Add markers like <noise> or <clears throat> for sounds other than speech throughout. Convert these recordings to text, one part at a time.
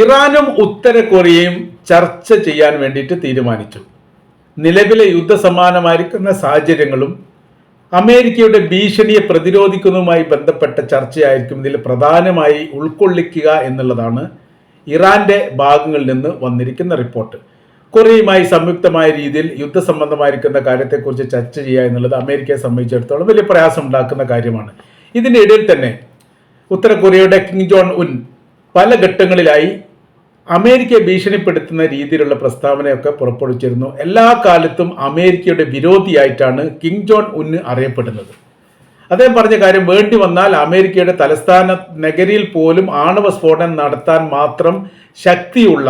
ഇറാനും ഉത്തര കൊറിയയും ചർച്ച ചെയ്യാൻ വേണ്ടിയിട്ട് തീരുമാനിച്ചു. നിലവിലെ യുദ്ധസമാനമായിരിക്കുന്ന സാഹചര്യങ്ങളും അമേരിക്കയുടെ ഭീഷണിയെ പ്രതിരോധിക്കുന്നതുമായി ബന്ധപ്പെട്ട ചർച്ചയായിരിക്കും ഇതിൽ പ്രധാനമായി ഉൾക്കൊള്ളിക്കുക എന്നുള്ളതാണ് ഇറാന്റെ ഭാഗങ്ങളിൽ നിന്ന് വന്നിരിക്കുന്ന റിപ്പോർട്ട്. കൊറിയയുമായി സംയുക്തമായ രീതിയിൽ യുദ്ധസംബന്ധമായിരിക്കുന്ന കാര്യത്തെക്കുറിച്ച് ചർച്ച ചെയ്യുക എന്നുള്ളത് അമേരിക്കയെ സംബന്ധിച്ചിടത്തോളം വലിയ പ്രയാസം ഉണ്ടാക്കുന്ന കാര്യമാണ്. ഇതിന്റെ ഇടയിൽ തന്നെ ഉത്തര കൊറിയയുടെ കിങ് ജോൺ ഉൻ പല ഘട്ടങ്ങളിലായി അമേരിക്കയെ ഭീഷണിപ്പെടുത്തുന്ന രീതിയിലുള്ള പ്രസ്താവനയൊക്കെ പുറപ്പെടുവിച്ചിരുന്നു. എല്ലാ കാലത്തും അമേരിക്കയുടെ വിരോധിയായിട്ടാണ് കിങ് ജോൺ ഉന്ന് അറിയപ്പെടുന്നത്. അദ്ദേഹം പറഞ്ഞ കാര്യം വേണ്ടി വന്നാൽ അമേരിക്കയുടെ തലസ്ഥാന നഗരിയിൽ പോലും ആണവ സ്ഫോടനം നടത്താൻ മാത്രം ശക്തിയുള്ള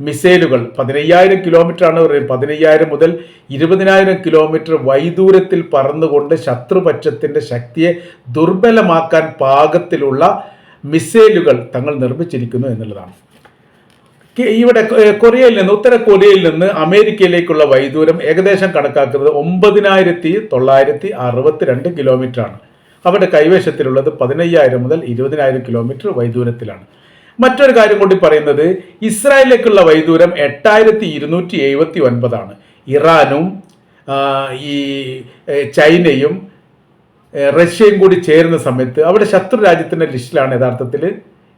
മിസൈലുകൾ പതിനയ്യായിരം കിലോമീറ്റർ ആണ് പറയുന്നത്. പതിനയ്യായിരം മുതൽ ഇരുപതിനായിരം കിലോമീറ്റർ വൈദൂരത്തിൽ പറന്നുകൊണ്ട് ശത്രുപക്ഷത്തിന്റെ ശക്തിയെ ദുർബലമാക്കാൻ പാകത്തിലുള്ള മിസൈലുകൾ തങ്ങൾ നിർമ്മിച്ചിരിക്കുന്നു എന്നുള്ളതാണ്. ഇവിടെ കൊറിയയിൽ നിന്ന് ഉത്തര കൊറിയയിൽ നിന്ന് അമേരിക്കയിലേക്കുള്ള വൈദൂരം ഏകദേശം കണക്കാക്കുന്നത് ഒമ്പതിനായിരത്തി തൊള്ളായിരത്തി അറുപത്തിരണ്ട് കിലോമീറ്റർ ആണ് അവരുടെ കൈവശത്തിലുള്ളത് പതിനയ്യായിരം മുതൽ ഇരുപതിനായിരം കിലോമീറ്റർ വൈദൂരത്തിലാണ്. മറ്റൊരു കാര്യം കൂടി പറയുന്നത് ഇസ്രായേലിലേക്കുള്ള വൈദൂരം എട്ടായിരത്തി ഇരുന്നൂറ്റി എഴുപത്തി ഒൻപതാണ്. ഇറാനും ഈ ചൈനയും റഷ്യയും കൂടി ചേരുന്ന സമയത്ത് അവിടെ ശത്രു രാജ്യത്തിന്റെ ലിസ്റ്റിലാണ് യഥാർത്ഥത്തിൽ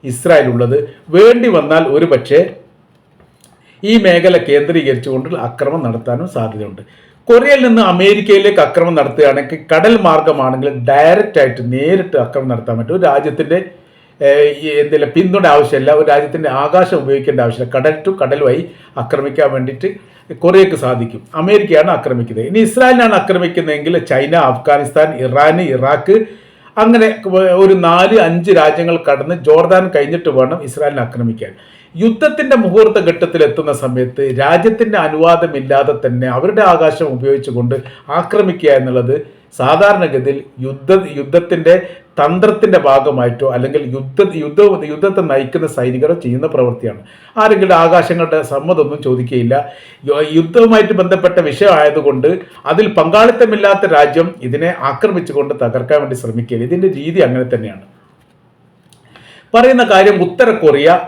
ഇസ്രായേൽ ഉള്ളത്. വേണ്ടി വന്നാൽ ഒരു പക്ഷേ ഈ മേഖല കേന്ദ്രീകരിച്ചുകൊണ്ട് അക്രമം നടത്താനും സാധ്യതയുണ്ട്. കൊറിയയിൽ നിന്ന് അമേരിക്കയിലേക്ക് അക്രമം നടത്തുകയാണെങ്കിൽ കടൽ മാർഗമാണെങ്കിൽ ഡയറക്റ്റ് ആയിട്ട് നേരിട്ട് അക്രമം നടത്താൻ പറ്റും. രാജ്യത്തിന്റെ എന്തെങ്കിലും പിന്തുണ ആവശ്യമില്ല. ഒരു രാജ്യത്തിന്റെ ആകാശം ഉപയോഗിക്കേണ്ട ആവശ്യമില്ല. കടൽ ടു വഴി ആക്രമിക്കാൻ വേണ്ടിയിട്ട് കൊറിയക്ക് സാധിക്കും. അമേരിക്കയാണ് ആക്രമിക്കുന്നത്. ഇനി ഇസ്രായേലിനാണ് ആക്രമിക്കുന്നതെങ്കിൽ ചൈന അഫ്ഗാനിസ്ഥാൻ ഇറാൻ ഇറാഖ് അങ്ങനെ ഒരു നാല് അഞ്ച് രാജ്യങ്ങൾ കടന്ന് ജോർദാൻ കഴിഞ്ഞിട്ട് വേണം ഇസ്രായേലിനെ ആക്രമിക്കാൻ. യുദ്ധത്തിന്റെ മുഹൂർത്ത ഘട്ടത്തിൽ എത്തുന്ന സമയത്ത് രാജ്യത്തിന്റെ അനുവാദമില്ലാതെ തന്നെ അവരുടെ ആകാശം ഉപയോഗിച്ചുകൊണ്ട് ആക്രമിക്കുക എന്നുള്ളത് സാധാരണഗതിയിൽ യുദ്ധ യുദ്ധത്തിന്റെ തന്ത്രത്തിന്റെ ഭാഗമായിട്ടോ അല്ലെങ്കിൽ യുദ്ധ യുദ്ധ യുദ്ധത്തെ നയിക്കുന്ന സൈനികരോ ചെയ്യുന്ന പ്രവൃത്തിയാണ്. ആരെങ്കിലും ആകാശങ്ങളുടെ സമ്മതമൊന്നും ചോദിക്കുകയില്ല. യുദ്ധവുമായിട്ട് ബന്ധപ്പെട്ട വിഷയമായതുകൊണ്ട് അതിൽ പങ്കാളിത്തമില്ലാത്ത രാജ്യം ഇതിനെ ആക്രമിച്ചുകൊണ്ട് തകർക്കാൻ വേണ്ടി ശ്രമിക്കുകയില്ല. ഇതിന്റെ രീതി അങ്ങനെ തന്നെയാണ്. പറയുന്ന കാര്യം ഉത്തര കൊറിയ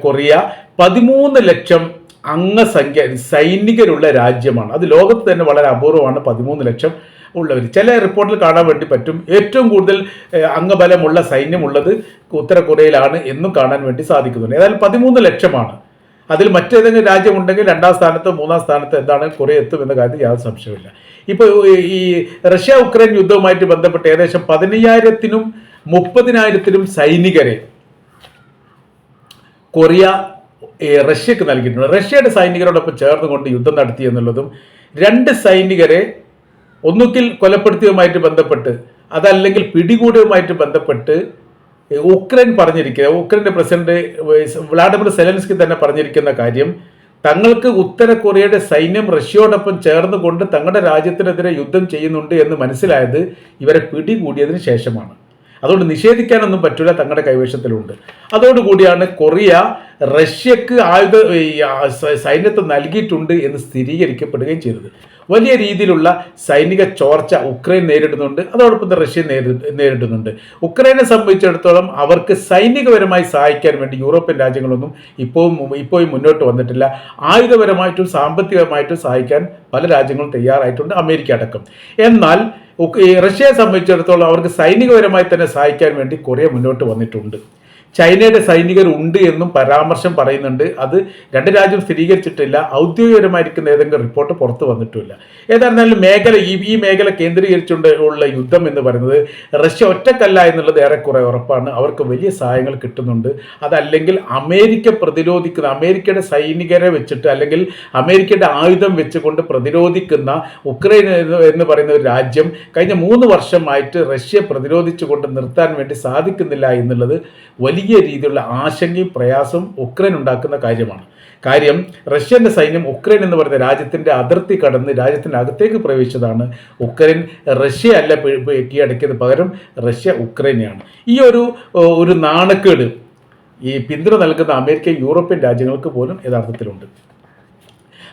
കൊറിയ പതിമൂന്ന് ലക്ഷം അംഗസംഖ്യ സൈനികരുള്ള രാജ്യമാണ്. അത് ലോകത്ത് തന്നെ വളരെ അപൂർവമാണ്. പതിമൂന്ന് ലക്ഷം ഉള്ളവർ ചില റിപ്പോർട്ടിൽ കാണാൻ വേണ്ടി പറ്റും. ഏറ്റവും കൂടുതൽ അംഗബലമുള്ള സൈന്യമുള്ളത് ഉത്തര കൊറിയയിലാണ് എന്നും കാണാൻ വേണ്ടി സാധിക്കുന്നുണ്ട്. ഏതായാലും പതിമൂന്ന് ലക്ഷമാണ്. അതിൽ മറ്റേതെങ്കിലും രാജ്യമുണ്ടെങ്കിൽ രണ്ടാം സ്ഥാനത്ത് മൂന്നാം സ്ഥാനത്ത് എന്താണ് കൊറിയ എത്തും എന്ന കാര്യത്തിൽ യാതൊരു സംശയമില്ല ഇപ്പോൾ ഈ റഷ്യ ഉക്രൈൻ യുദ്ധവുമായിട്ട് ബന്ധപ്പെട്ട് ഏകദേശം പതിനയ്യായിരത്തിനും മുപ്പതിനായിരത്തിനും സൈനികരെ കൊറിയ റഷ്യക്ക് നൽകിയിട്ടുണ്ട്. റഷ്യയുടെ സൈനികരോടൊപ്പം ചേർന്നുകൊണ്ട് യുദ്ധം നടത്തി എന്നുള്ളതും രണ്ട് സൈനികരെ ഒന്നുകിൽ കൊലപ്പെടുത്തിയതുമായിട്ട് ബന്ധപ്പെട്ട് അതല്ലെങ്കിൽ പിടികൂടിയതുമായിട്ട് ബന്ധപ്പെട്ട് ഉക്രൈൻ പറഞ്ഞിരിക്കുക ഉക്രൈന്റെ പ്രസിഡന്റ് വ്ളാഡിമിർ സെലൻസ്കി തന്നെ പറഞ്ഞിരിക്കുന്ന കാര്യം തങ്ങൾക്ക് ഉത്തര കൊറിയയുടെ സൈന്യം റഷ്യയോടൊപ്പം ചേർന്നുകൊണ്ട് തങ്ങളുടെ രാജ്യത്തിനെതിരെ യുദ്ധം ചെയ്യുന്നുണ്ട് എന്ന് മനസ്സിലായത് ഇവരെ പിടികൂടിയതിന് ശേഷമാണ്. അതുകൊണ്ട് നിഷേധിക്കാനൊന്നും പറ്റില്ല തങ്ങളുടെ കൈവശത്തിലുണ്ട്. അതോടുകൂടിയാണ് കൊറിയ റഷ്യക്ക് ആയുധ സൈന്യത്തെ നൽകിയിട്ടുണ്ട് എന്ന് സ്ഥിരീകരിക്കപ്പെടുകയും ചെയ്തത്. വലിയ രീതിയിലുള്ള സൈനിക ചോർച്ച ഉക്രൈൻ നേരിടുന്നുണ്ട്. അതോടൊപ്പം തന്നെ റഷ്യ നേരി- നേരിടുന്നുണ്ട്. ഉക്രൈനെ സംബന്ധിച്ചിടത്തോളം അവർക്ക് സൈനികപരമായി സഹായിക്കാൻ വേണ്ടി യൂറോപ്യൻ രാജ്യങ്ങളൊന്നും ഇപ്പോഴും ഇപ്പോഴും മുന്നോട്ട് വന്നിട്ടില്ല. ആയുധപരമായിട്ടും സാമ്പത്തികമായിട്ടും സഹായിക്കാൻ പല രാജ്യങ്ങളും തയ്യാറായിട്ടുണ്ട് അമേരിക്ക അടക്കം. എന്നാൽ റഷ്യയെ സംബന്ധിച്ചിടത്തോളം അവർക്ക് സൈനികപരമായി തന്നെ സഹായിക്കാൻ വേണ്ടി കൊറിയ മുന്നോട്ട് വന്നിട്ടുണ്ട്. ചൈനയുടെ സൈനികർ ഉണ്ട് എന്നും പരാമർശം പറയുന്നുണ്ട്. അത് രണ്ട് രാജ്യം സ്ഥിരീകരിച്ചിട്ടില്ല. ഔദ്യോഗികപരമായിരിക്കുന്ന ഏതെങ്കിലും റിപ്പോർട്ട് പുറത്തു വന്നിട്ടില്ല ഏതായിരുന്നാലും മേഖല ഈ ഈ മേഖല കേന്ദ്രീകരിച്ചുകൊണ്ട് ഉള്ള യുദ്ധം എന്ന് പറയുന്നത് റഷ്യ ഒറ്റക്കല്ല എന്നുള്ളത് ഏറെക്കുറെ ഉറപ്പാണ്. അവർക്ക് വലിയ സഹായങ്ങൾ കിട്ടുന്നുണ്ട്. അതല്ലെങ്കിൽ അമേരിക്ക പ്രതിരോധിക്കുന്ന അമേരിക്കയുടെ സൈനികരെ വെച്ചിട്ട് അല്ലെങ്കിൽ അമേരിക്കയുടെ ആയുധം വെച്ചുകൊണ്ട് പ്രതിരോധിക്കുന്ന ഉക്രൈൻ എന്ന് പറയുന്ന ഒരു രാജ്യം കഴിഞ്ഞ മൂന്ന് വർഷമായിട്ട് റഷ്യ പ്രതിരോധിച്ചുകൊണ്ട് നിർത്താൻ വേണ്ടി സാധിക്കുന്നില്ല എന്നുള്ളത് വലിയ രീതിയിലുള്ള ആശങ്കയും പ്രയാസവും ഉക്രൈൻ ഉണ്ടാക്കുന്ന കാര്യമാണ്. കാര്യം റഷ്യന്റെ സൈന്യം ഉക്രൈൻ എന്ന് പറയുന്ന രാജ്യത്തിന്റെ അതിർത്തി കടന്ന് രാജ്യത്തിന്റെ അകത്തേക്ക് പ്രവേശിച്ചതാണ്. ഉക്രൈൻ റഷ്യ അല്ല കീഴടക്കിയത് പകരം റഷ്യ ഉക്രൈനെയാണ്. ഈ ഒരു ഒരു നാണക്കേട് ഈ പിന്തുണ നൽകുന്ന അമേരിക്ക യൂറോപ്യൻ രാജ്യങ്ങൾക്ക് പോലും യഥാർത്ഥത്തിലുണ്ട്.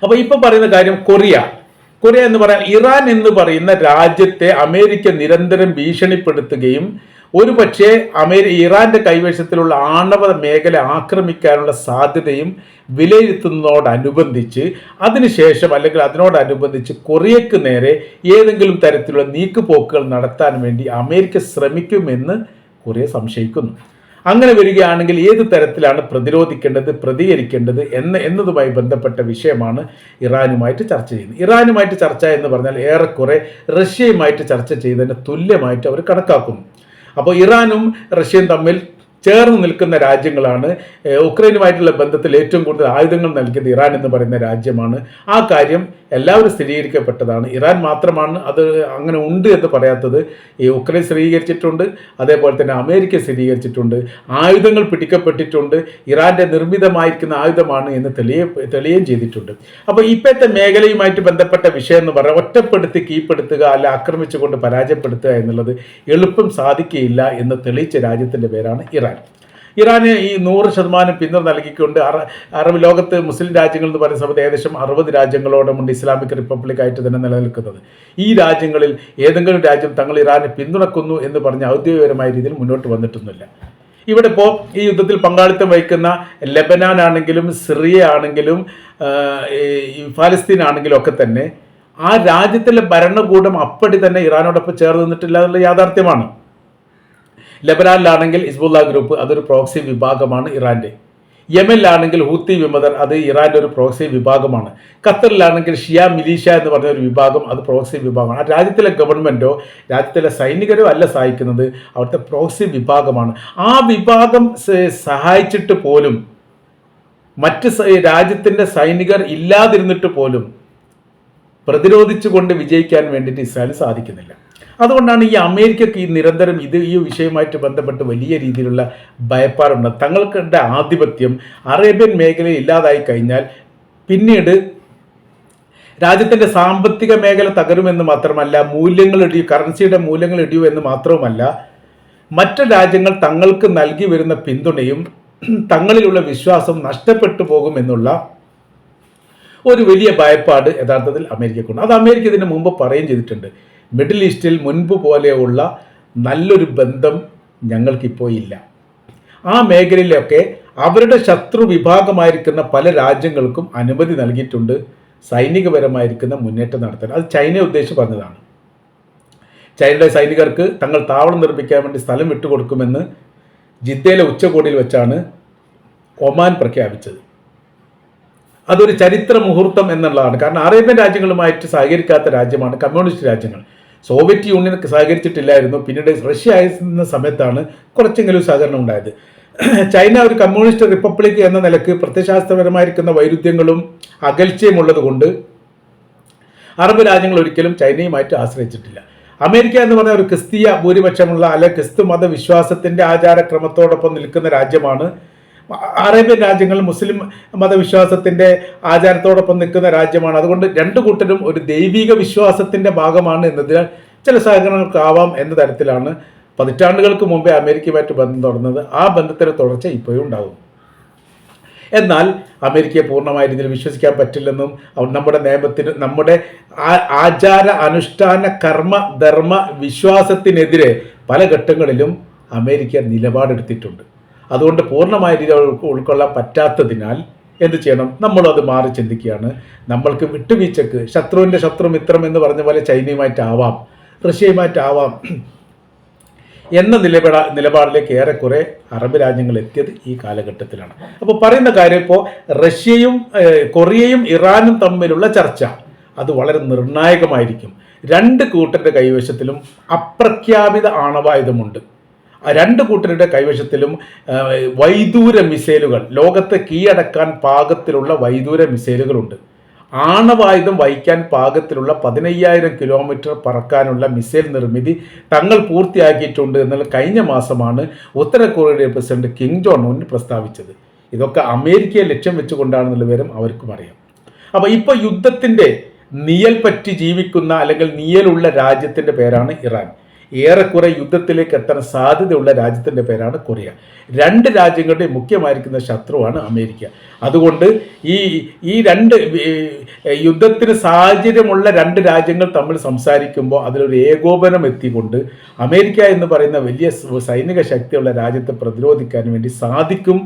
അപ്പോൾ ഇപ്പം പറയുന്ന കാര്യം കൊറിയ. കൊറിയ എന്ന് പറയാൻ ഇറാൻ എന്ന് പറയുന്ന രാജ്യത്തെ അമേരിക്ക നിരന്തരം ഭീഷണിപ്പെടുത്തുകയും ഒരു പക്ഷേ അമേരി ഇറാന്റെ കൈവശത്തിലുള്ള ആണവ മേഖല ആക്രമിക്കാനുള്ള സാധ്യതയും വിലയിരുത്തുന്നതോടനുബന്ധിച്ച് അതിനുശേഷം അല്ലെങ്കിൽ അതിനോടനുബന്ധിച്ച് കൊറിയക്ക് നേരെ ഏതെങ്കിലും തരത്തിലുള്ള നീക്കുപോക്കുകൾ നടത്താൻ വേണ്ടി അമേരിക്ക ശ്രമിക്കുമെന്ന് കൊറിയ സംശയിക്കുന്നു. അങ്ങനെ വരികയാണെങ്കിൽ ഏത് തരത്തിലാണ് പ്രതിരോധിക്കേണ്ടത് പ്രതികരിക്കേണ്ടത് എന്ന എന്നതുമായി ബന്ധപ്പെട്ട വിഷയമാണ് ഇറാനുമായിട്ട് ചർച്ച ചെയ്യുന്നത്. ഇറാനുമായിട്ട് ചർച്ച എന്ന് പറഞ്ഞാൽ ഏറെക്കുറെ റഷ്യയുമായിട്ട് ചർച്ച ചെയ്തതിന് തുല്യമായിട്ട് അവർ കണക്കാക്കുന്നു. അപ്പോൾ ഇറാനും റഷ്യയും തമ്മിൽ ചേർന്ന് നിൽക്കുന്ന രാജ്യങ്ങളാണ്. ഉക്രൈനുമായിട്ടുള്ള ബന്ധത്തിൽ ഏറ്റവും കൂടുതൽ ആയുധങ്ങൾ നൽകിയത് ഇറാൻ എന്ന് പറയുന്ന രാജ്യമാണ്. ആ കാര്യം എല്ലാവരും സ്ഥിരീകരിക്കപ്പെട്ടതാണ്. ഇറാൻ മാത്രമാണ് അത് അങ്ങനെ ഉണ്ട് എന്ന് പറയാത്തത്. ഈ ഉക്രൈൻ സ്ഥിരീകരിച്ചിട്ടുണ്ട്. അതേപോലെ തന്നെ അമേരിക്ക സ്ഥിരീകരിച്ചിട്ടുണ്ട്. ആയുധങ്ങൾ പിടിക്കപ്പെട്ടിട്ടുണ്ട്. ഇറാന്റെ നിർമ്മിതമായിരിക്കുന്ന ആയുധമാണ് എന്ന് തെളിയ തെളിയുകയും ചെയ്തിട്ടുണ്ട്. അപ്പോൾ ഇപ്പോഴത്തെ മേഖലയുമായിട്ട് ബന്ധപ്പെട്ട വിഷയം എന്ന് പറഞ്ഞാൽ ഒറ്റപ്പെടുത്തി കീഴ്പ്പെടുത്തുക അല്ല ആക്രമിച്ചുകൊണ്ട് പരാജയപ്പെടുത്തുക എന്നുള്ളത് എളുപ്പം സാധിക്കുകയില്ല എന്ന് തെളിയിച്ച രാജ്യത്തിന്റെ പേരാണ് ഇറാൻ. ഇറാന് ഈ നൂറ് ശതമാനം പിന്തുണ നൽകിക്കൊണ്ട് അറ അറബ് ലോകത്ത് മുസ്ലിം രാജ്യങ്ങൾ എന്ന് പറയുന്ന സമയത്ത് ഏകദേശം അറുപത് രാജ്യങ്ങളോടമുണ്ട് ഇസ്ലാമിക് റിപ്പബ്ലിക് ആയിട്ട് തന്നെ നിലനിൽക്കുന്നത്. ഈ രാജ്യങ്ങളിൽ ഏതെങ്കിലും രാജ്യം തങ്ങൾ ഇറാനെ പിന്തുണക്കുന്നു എന്ന് പറഞ്ഞ് ഔദ്യോഗികപരമായ രീതിയിൽ മുന്നോട്ട് വന്നിട്ടൊന്നുമില്ല. ഇവിടെ ഇപ്പോൾ ഈ യുദ്ധത്തിൽ പങ്കാളിത്തം വഹിക്കുന്ന ലെബനാൻ ആണെങ്കിലും സിറിയ ആണെങ്കിലും ഫലസ്തീൻ ആണെങ്കിലും ഒക്കെ തന്നെ ആ രാജ്യത്തിലെ ഭരണകൂടം അപ്പടി തന്നെ ഇറാനോടൊപ്പം ചേർന്ന് നിന്നിട്ടില്ല എന്നുള്ള യാഥാർത്ഥ്യമാണ്. ലെബനാനിലാണെങ്കിൽ ഇസ്ബുല്ല ഗ്രൂപ്പ് അതൊരു പ്രോക്സി വിഭാഗമാണ് ഇറാന്റെ യമനിലാണെങ്കിൽ ഹൂത്തി വിമതർ അത് ഇറാന്റെ ഒരു പ്രോക്സി വിഭാഗമാണ്. ഖത്തറിലാണെങ്കിൽ ഷിയ മിലീഷ എന്ന് പറഞ്ഞ ഒരു വിഭാഗം അത് പ്രോക്സി വിഭാഗമാണ്. ആ രാജ്യത്തിലെ ഗവൺമെന്റോ രാജ്യത്തിലെ സൈനികരോ അല്ല സഹായിക്കുന്നത് അവിടുത്തെ പ്രോക്സി വിഭാഗമാണ്. ആ വിഭാഗം സഹായിച്ചിട്ട് പോലും മറ്റ് രാജ്യത്തിന്റെ സൈനികർ ഇല്ലാതിരുന്നിട്ട് പോലും പ്രതിരോധിച്ചുകൊണ്ട് വിജയിക്കാൻ വേണ്ടിയിട്ട് ഇസ്രായേലിന് സാധിക്കുന്നില്ല. അതുകൊണ്ടാണ് ഈ അമേരിക്കക്ക് ഈ നിരന്തരം ഇത് ഈ വിഷയവുമായിട്ട് ബന്ധപ്പെട്ട് വലിയ രീതിയിലുള്ള ഭയപ്പാടുണ്ട്. തങ്ങൾക്കുടെ ആധിപത്യം. അറേബ്യൻ മേഖലയിൽ ഇല്ലാതായി കഴിഞ്ഞാൽ പിന്നീട് രാജ്യത്തിന്റെ സാമ്പത്തിക മേഖല തകരുമെന്ന് മാത്രമല്ല മൂല്യങ്ങൾ ഇടിയും കറൻസിയുടെ മൂല്യങ്ങൾ ഇടിയൂ എന്ന് മാത്രവുമല്ല മറ്റു രാജ്യങ്ങൾ തങ്ങൾക്ക് നൽകി വരുന്ന പിന്തുണയും തങ്ങളിലുള്ള വിശ്വാസം നഷ്ടപ്പെട്ടു പോകുമെന്നുള്ള ഒരു വലിയ ഭയപ്പാട് യഥാർത്ഥത്തിൽ അമേരിക്കക്കുണ്ട് അത് അമേരിക്ക ഇതിന് മുമ്പ് പറയുകയും ചെയ്തിട്ടുണ്ട്. മിഡിൽ ഈസ്റ്റിൽ മുൻപ് പോലെയുള്ള നല്ലൊരു ബന്ധം ഞങ്ങൾക്കിപ്പോൾ ഇല്ല. ആ മേഖലയിലൊക്കെ അവരുടെ ശത്രു വിഭാഗമായിരിക്കുന്ന പല രാജ്യങ്ങൾക്കും അനുമതി നൽകിയിട്ടുണ്ട്. സൈനികപരമായിരിക്കുന്ന മുന്നേറ്റം നടത്താൻ. അത് ചൈനയെ ഉദ്ദേശിച്ച് പറഞ്ഞതാണ്. ചൈനയുടെ സൈനികർക്ക് തങ്ങൾ താവളം നിർമ്മിക്കാൻ വേണ്ടി സ്ഥലം വിട്ടുകൊടുക്കുമെന്ന് ജിദ്ദയിലെ ഉച്ചകോടിയിൽ വെച്ചാണ് ഒമാൻ പ്രഖ്യാപിച്ചത്. അതൊരു ചരിത്ര മുഹൂർത്തം എന്നുള്ളതാണ്. കാരണം അറേബ്യൻ രാജ്യങ്ങളുമായിട്ട് സഹകരിക്കാത്ത രാജ്യമാണ് കമ്മ്യൂണിസ്റ്റ് രാജ്യങ്ങൾ. സോവിയറ്റ് യൂണിയൻ സഹകരിച്ചിട്ടില്ലായിരുന്നു. പിന്നീട് റഷ്യ ആയിരുന്ന സമയത്താണ് കുറച്ചെങ്കിലും സഹകരണം ഉണ്ടായത്. ചൈന ഒരു കമ്മ്യൂണിസ്റ്റ് റിപ്പബ്ലിക് എന്ന നിലയ്ക്ക് പ്രത്യശാസ്ത്രപരമായിരിക്കുന്ന വൈരുദ്ധ്യങ്ങളും അകൽച്ചയും ഉള്ളതുകൊണ്ട് അറബ് രാജ്യങ്ങൾ ഒരിക്കലും ചൈനയുമായിട്ട് ആശ്രയിച്ചിട്ടില്ല. അമേരിക്ക എന്ന് പറഞ്ഞ ഒരു ക്രിസ്തീയ ഭൂരിപക്ഷമുള്ള അല്ലെ ക്രിസ്തു മതവിശ്വാസത്തിന്റെ ആചാരക്രമത്തോടൊപ്പം നിൽക്കുന്ന രാജ്യമാണ് അറേബ്യൻ രാജ്യങ്ങൾ മുസ്ലിം മതവിശ്വാസത്തിന്റെ ആചാരത്തോടൊപ്പം നിൽക്കുന്ന രാജ്യമാണ്. അതുകൊണ്ട് രണ്ടു കൂട്ടരും ഒരു ദൈവിക വിശ്വാസത്തിന്റെ ഭാഗമാണ് എന്നതിനാൽ ചില സഹകരണങ്ങൾക്കാവാം എന്ന തരത്തിലാണ് പതിറ്റാണ്ടുകൾക്ക് മുമ്പേ അമേരിക്കയുമായിട്ട് ബന്ധം തുടർന്നത്. ആ ബന്ധത്തിന്റെ തുടർച്ച ഇപ്പോഴും ഉണ്ടാകും. എന്നാൽ അമേരിക്കയെ പൂർണമായ രീതിയിൽ വിശ്വസിക്കാൻ പറ്റില്ലെന്നും നമ്മുടെ നിയമത്തിന് നമ്മുടെ ആചാര അനുഷ്ഠാന കർമ്മ ധർമ്മ വിശ്വാസത്തിനെതിരെ പല ഘട്ടങ്ങളിലും അമേരിക്ക നിലപാടെടുത്തിട്ടുണ്ട്. അതുകൊണ്ട് പൂർണമായ രീതിയിൽ ഉൾക്കൊള്ളാൻ പറ്റാത്തതിനാൽ എന്ത് ചെയ്യണം? നമ്മളത് മാറി ചിന്തിക്കുകയാണ്. നമ്മൾക്ക് വിട്ടുവീഴ്ചക്ക് ശത്രുവിന്റെ ശത്രു മിത്രം എന്ന് പറഞ്ഞ പോലെ ചൈനയുമായിട്ടാവാം റഷ്യയുമായിട്ടാവാം <clears throat> എന്ന നിലപാട നിലപാടിലേക്ക് ഏറെക്കുറെ അറബ് രാജ്യങ്ങൾ എത്തിയത് ഈ കാലഘട്ടത്തിലാണ്. അപ്പോൾ പറയുന്ന കാര്യം ഇപ്പോൾ റഷ്യയും കൊറിയയും ഇറാനും തമ്മിലുള്ള ചർച്ച അത് വളരെ നിർണായകമായിരിക്കും. രണ്ട് കൂട്ടരുടെ കൈവശത്തിലും അപ്രഖ്യാപിത ആണവായുധമുണ്ട്. രണ്ട് കൂട്ടരുടെ കൈവശത്തിലും വൈദൂര മിസൈലുകൾ ലോകത്തെ കീഴടക്കാൻ പാകത്തിലുള്ള വൈദൂര മിസൈലുകളുണ്ട്. ആണവായുധം വഹിക്കാൻ പാകത്തിലുള്ള പതിനയ്യായിരം കിലോമീറ്റർ പറക്കാനുള്ള മിസൈൽ നിർമ്മിതി തങ്ങൾ പൂർത്തിയാക്കിയിട്ടുണ്ട് എന്നുള്ള കഴിഞ്ഞ മാസമാണ് ഉത്തര കൊറിയയുടെ പ്രസിഡന്റ് കിങ് ജോൺ ഉൻ പ്രസ്താവിച്ചത്. ഇതൊക്കെ അമേരിക്കയെ ലക്ഷ്യം വെച്ചുകൊണ്ടാണെന്നുള്ള വിവരം അവർക്കും അറിയാം. അപ്പോൾ ഇപ്പോൾ യുദ്ധത്തിന്റെ നിയൽ പറ്റി ജീവിക്കുന്ന അല്ലെങ്കിൽ നിയലുള്ള രാജ്യത്തിന്റെ പേരാണ് ഇറാൻ. ഏറെക്കുറെ യുദ്ധത്തിലേക്ക് എത്താൻ സാധ്യതയുള്ള രാജ്യത്തിന്റെ പേരാണ് കൊറിയ. രണ്ട് രാജ്യങ്ങളുടെ മുഖ്യമായിരിക്കുന്ന ശത്രുവാണ് അമേരിക്ക. അതുകൊണ്ട് ഈ ഈ രണ്ട് യുദ്ധത്തിന് സാഹചര്യമുള്ള രണ്ട് രാജ്യങ്ങൾ തമ്മിൽ സംസാരിക്കുമ്പോൾ അതിലൊരു ഏകോപനം എത്തിക്കൊണ്ട് അമേരിക്ക എന്ന് പറയുന്ന വലിയ സൈനിക ശക്തിയുള്ള രാജ്യത്തെ പ്രതിരോധിക്കാൻ വേണ്ടി സാധിക്കും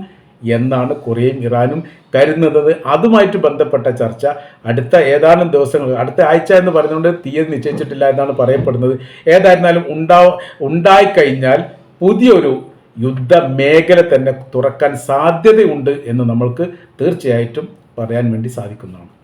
എന്നാണ് കൊറിയയും ഇറാനും കരുതുന്നത്. അതുമായിട്ട് ബന്ധപ്പെട്ട ചർച്ച അടുത്ത ഏതാനും ദിവസങ്ങൾ അടുത്ത ആഴ്ച എന്ന് പറഞ്ഞുകൊണ്ട് തീയതി നിശ്ചയിച്ചിട്ടില്ല എന്നാണ് പറയപ്പെടുന്നത്. ഏതായിരുന്നാലും ഉണ്ടാ ഉണ്ടായിക്കഴിഞ്ഞാൽ പുതിയൊരു യുദ്ധ മേഖല തന്നെ തുറക്കാൻ സാധ്യതയുണ്ട് എന്ന് നമ്മൾക്ക് തീർച്ചയായിട്ടും പറയാൻ വേണ്ടി സാധിക്കുന്നതാണ്.